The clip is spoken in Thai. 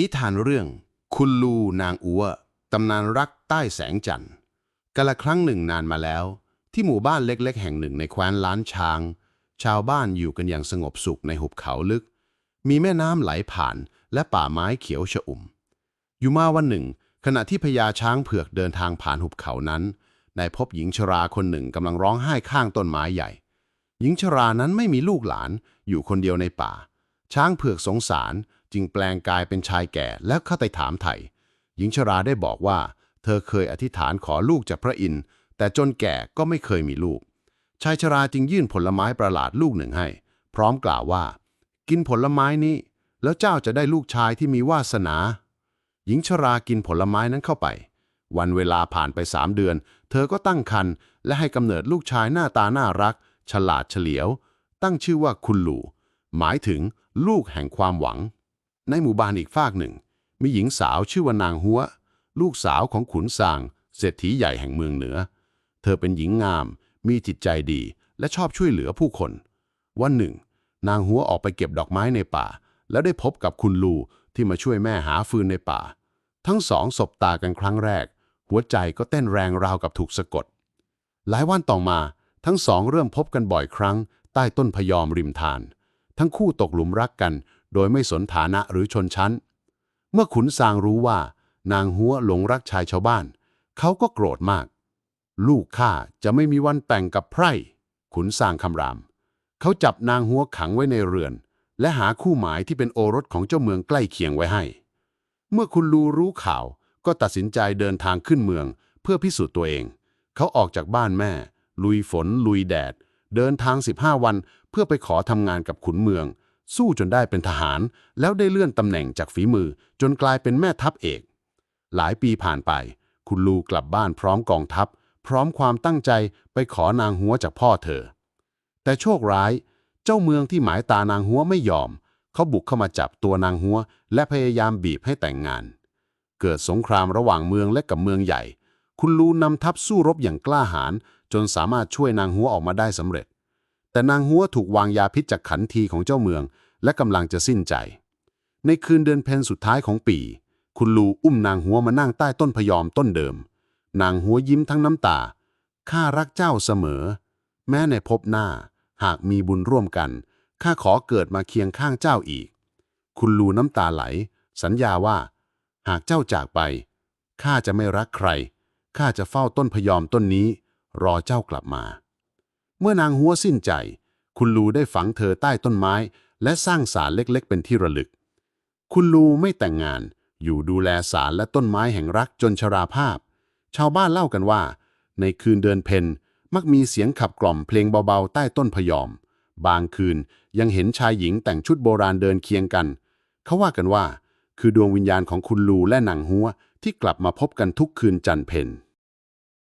นิทานเรื่อง คุณลูนางอัวตำนานรักใต้แสงจันทร์กาละครั้งหนึ่งนานมาแล้ว ที่หมู่บ้านเล็ก ๆ แห่งหนึ่งในแคว้นล้านช้าง ชาวบ้านอยู่กันอย่างสงบสุขในหุบเขาลึก มีแม่น้ำไหลผ่านและป่าไม้เขียวชอุ่ม อยู่มาวันหนึ่ง ขณะที่พญาช้างเผือกเดินทางผ่านหุบเขานั้นได้พบหญิงชราคนหนึ่งกำลังร้องไห้ข้างต้นไม้ใหญ่ หญิงชรานั้นไม่มีลูกหลานอยู่คนเดียวในป่า ช้างเผือกสงสาร จึงแปลงกายเป็นชายแก่แล้วเข้าไปถามไถ่หญิงชราได้บอกว่า เธอเคยอธิษฐานขอลูกจากพระอินทร์แต่จนแก่ก็ไม่เคยมีลูก ชายชราจึงยื่นผลไม้ประหลาดลูกหนึ่งให้ พร้อมกล่าวว่า กินผลไม้นี้ แล้วเจ้าจะได้ลูกชายที่มีวาสนา หญิงชรากินผลไม้นั้นเข้าไป วันเวลาผ่านไปสามเดือน เธอก็ตั้งครรภ์และให้กำเนิดลูกชายหน้าตาน่ารัก ฉลาดเฉลียว ตั้งชื่อว่าคุณหลู่หมายถึงลูกแห่งความหวัง ในหมู่บ้านอีกฝากหนึ่ง มีหญิงสาวชื่อว่านางหัว ลูกสาวของขุนสางเศรษฐีใหญ่แห่งเมืองเหนือ เธอเป็นหญิงงาม มีจิตใจดี และชอบช่วยเหลือผู้คน วันหนึ่ง นางหัวออกไปเก็บดอกไม้ในป่า แล้วได้พบกับคุณลูที่มาช่วยแม่หาฟืนในป่า ทั้งสองสบตากันครั้งแรก หัวใจก็เต้นแรงราวกับถูกสะกด หลายวันต่อมาทั้งสองเริ่มพบกันบ่อยครั้ง ใต้ต้นพยอมริมทาน ทั้งคู่ตกหลุมรักกัน โดยไม่สนฐานะหรือชนชั้น เมื่อขุนซางรู้ว่า นางหัวหลงรักชายชาวบ้าน เขาก็โกรธมาก ลูกข้าจะไม่มีวันแต่งกับไพร่ ขุนซางคำราม เขาจับนางหัวขังไว้ในเรือน และหาคู่หมายที่เป็นโอรสของเจ้าเมืองใกล้เคียงไว้ให้ เมื่อคุณลูรู้ข่าว ก็ตัดสินใจเดินทางขึ้นเมือง เพื่อพิสูจน์ตัวเอง เขาออกจากบ้านแม่ ลุยฝน ลุยแดด เดินทาง 15 วันเพื่อไปขอทำงานกับขุนเมือง สู้จนได้เป็นทหาร แล้วได้เลื่อนตำแหน่งจากฝีมือจนกลายเป็นแม่ทัพเอก หลายปีผ่านไป คุณลูกลับบ้านพร้อมกองทัพ พร้อมความตั้งใจไปขอนางหัวจากพ่อเธอ แต่โชคร้าย เจ้าเมืองที่หมายตานางหัวไม่ยอม เขาบุกเข้ามาจับตัวนางหัว และพยายามบีบให้แต่งงาน เกิดสงครามระหว่างเมืองและกับเมืองใหญ่ คุณลูนำทัพสู้รบอย่างกล้าหาญจนสามารถช่วยนางหัวออกมาได้สำเร็จแต่นางหัวถูกวางยาพิษจากขันทีของเจ้าเมือง และกำลังจะสิ้นใจ ในคืนเดือนเพ็ญสุดท้ายของปี คุณลูอุ้มนางหัวมานั่งใต้ต้นพยอมต้นเดิม นางหัวยิ้มทั้งน้ำตา ข้ารักเจ้าเสมอ แม้ในภพหน้า หากมีบุญร่วมกัน ข้าขอเกิดมาเคียงข้างเจ้าอีก คุณลูน้ำตาไหล สัญญาว่า หากเจ้าจากไป ข้าจะไม่รักใคร ข้าจะเฝ้าต้นพยอมต้นนี้ รอเจ้ากลับมา เมื่อนางหัวสิ้นใจ คุณลูได้ฝังเธอใต้ต้นไม้ และสร้างศาลเล็กๆ เป็นที่ระลึก คุณลูไม่แต่งงาน อยู่ดูแลศาลและต้นไม้แห่งรักจนชราภาพ ชาวบ้านเล่ากันว่า ในคืนเดือนเพ็ญมักมีเสียงขับกล่อมเพลงเบาๆ ใต้ต้นพยอม บางคืนยังเห็นชายหญิงแต่งชุดโบราณเดินเคียงกัน เขาว่ากันว่า คือดวงวิญญาณของคุณลูและนางหัวที่กลับมาพบกันทุกคืนจันเพ็ญ